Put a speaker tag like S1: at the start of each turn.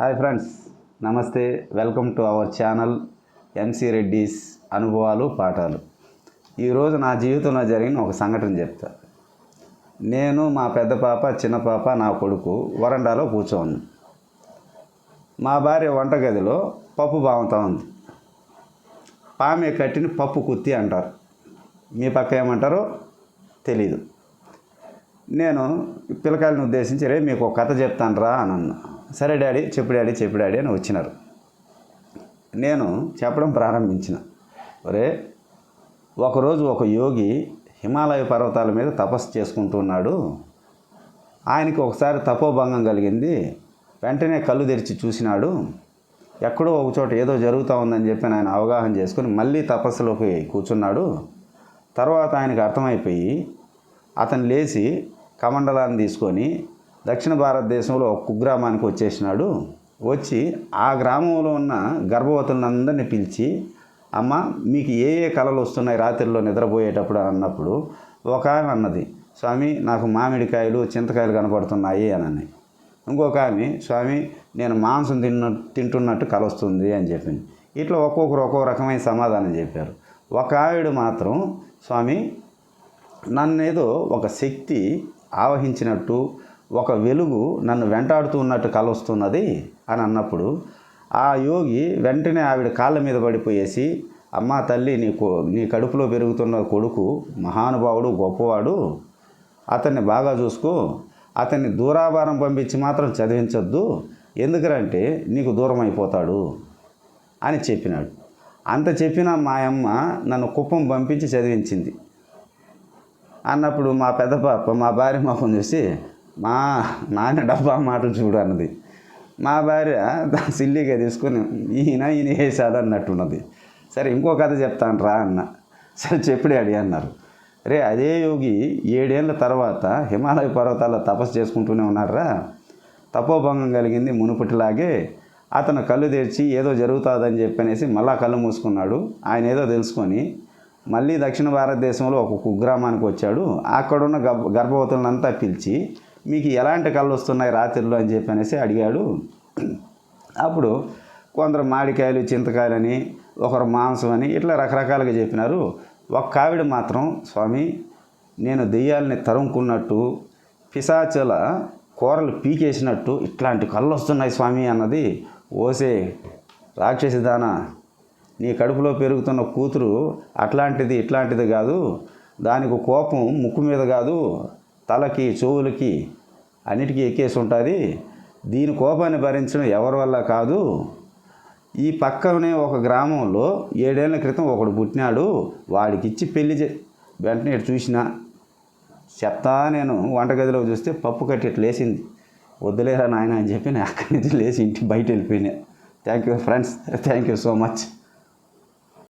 S1: Hi friends నమస్తే. Welcome to our channel MC Reddy's అనుభవాలు పాఠాలు. ఈరోజు నా జీవితంలో జరిగిన ఒక సంఘటన చెప్తా. నేను మా పెద్ద పాప చిన్న పాప నా కొడుకు వరండాలో కూర్చోను మా భార్య వంటగదిలో పప్పు బాగుతూ ఉంది. పామె కట్టిన పప్పు కుత్తి అంటారు. మీ పక్క ఏమంటారో తెలీదు. నేను పిల్లకాయలను ఉద్దేశించి రే మీకు ఒక కథ చెప్తాను రా అని అన్నా. సరే డాడీ చెప్పు డాడీ చెప్పు డాడీ అని వచ్చినారు. నేను చెప్పడం ప్రారంభించిన. ఒరే ఒకరోజు ఒక యోగి హిమాలయ పర్వతాల మీద తపస్సు చేసుకుంటున్నాడు. ఆయనకి ఒకసారి తపోభంగం కలిగింది. వెంటనే కళ్ళు తెరిచి చూసినాడు. ఎక్కడో ఒక చోట ఏదో జరుగుతూ ఉందని చెప్పి ఆయన అవగాహన చేసుకుని మళ్ళీ తపస్సులోకి కూర్చున్నాడు. తర్వాత ఆయనకు అర్థమైపోయి అతను లేచి కమండలాన్ని తీసుకొని దక్షిణ భారతదేశంలో ఒక కుగ్రామానికి వచ్చేసినాడు. వచ్చి ఆ గ్రామంలో ఉన్న గర్భవతులందరినీ పిలిచి అమ్మ మీకు ఏ ఏ కళలు వస్తున్నాయి రాత్రిలో నిద్రపోయేటప్పుడు? అన్నప్పుడు ఒక ఆమె అన్నది స్వామి నాకు మామిడికాయలు చింతకాయలు కనపడుతున్నాయి అని అని ఇంకొక ఆమె స్వామి నేను మాంసం తిన్న తింటున్నట్టు కలొస్తుంది అని చెప్పింది. ఇట్లా ఒక్కొక్కరు ఒక్కొక్క రకమైన సమాధానం చెప్పారు. ఒక ఆవిడ మాత్రం స్వామి నన్నేదో ఒక శక్తి ఆవహించినట్టు ఒక వెలుగు నన్ను వెంటాడుతూ ఉన్నట్టు కలొస్తున్నది అని అన్నప్పుడు ఆ యోగి వెంటనే ఆవిడ కాళ్ళ మీద పడిపోయేసి అమ్మా తల్లి నీ నీ కడుపులో పెరుగుతున్న కొడుకు మహానుభావుడు గొప్పవాడు. అతన్ని బాగా చూసుకో. అతన్ని దూరాభారం పంపించి మాత్రం చదివించొద్దు. ఎందుకంటే నీకు దూరం అయిపోతాడు అని చెప్పినాడు. అంత చెప్పిన మా అమ్మ నన్ను కుప్పం పంపించి చదివించింది. అన్నప్పుడు మా పెద్ద పాప మా భార్య మొహం చూసి మా నాన్న డబ్బా మాటలు చూడు అన్నది. మా భార్య సిల్లీగా తీసుకుని ఈయన ఈయన వేసాడు అన్నట్టున్నది. సరే ఇంకో కథ చెప్తాను రా అన్న. సరే చెప్పుడే అడి అన్నారు. రే అదే యోగి ఏడేళ్ళ తర్వాత హిమాలయ పర్వతాల్లో తపస్సు చేసుకుంటూనే ఉన్నారా తపోభంగం కలిగింది మునుపటిలాగే అతను కళ్ళు తెరిచి ఏదో జరుగుతుందని చెప్పనేసి మళ్ళా కళ్ళు మూసుకున్నాడు. ఆయన ఏదో తెలుసుకొని మళ్ళీ దక్షిణ భారతదేశంలో ఒక కుగ్రామానికి వచ్చాడు. అక్కడున్న గర్భ గర్భవతులంతా పిలిచి మీకు ఎలాంటి కళ్ళు వస్తున్నాయి రాత్రిలో అని చెప్పి అనేసి అడిగాడు. అప్పుడు కొందరు మామిడికాయలు చింతకాయలని ఒకరు మాంసం అని ఇట్లా రకరకాలుగా చెప్పినారు. ఒక ఆవిడ మాత్రం స్వామి నేను దెయ్యాలని తరుముకున్నట్టు పిశాచుల కూరలు పీకేసినట్టు ఇట్లాంటి కళ్ళు వస్తున్నాయి స్వామి అన్నది ఓసే రాక్షసి దాన నీ కడుపులో పెరుగుతున్న కూతురు అట్లాంటిది ఇట్లాంటిది కాదు. దానికి కోపం ముక్కు మీద కాదు. తలకి చెవులకి అన్నిటికీ ఎక్కేసి ఉంటుంది దీని కోపాన్ని భరించడం ఎవరి వల్ల కాదు. ఈ పక్కనే ఒక గ్రామంలో ఏడేళ్ళ క్రితం ఒకడు పుట్టినాడు. వాడికి ఇచ్చి పెళ్ళి చే వెంటనే ఇటు చూసిన చెప్తా నేను వంటగదిలో చూస్తే పప్పు కట్టి ఇట్లా లేచింది వద్దులేరా నాయన అని చెప్పి నేను అక్కడి నుంచి లేచి ఇంటికి బయట వెళ్ళిపోయినా thank you friends. Thank you so much.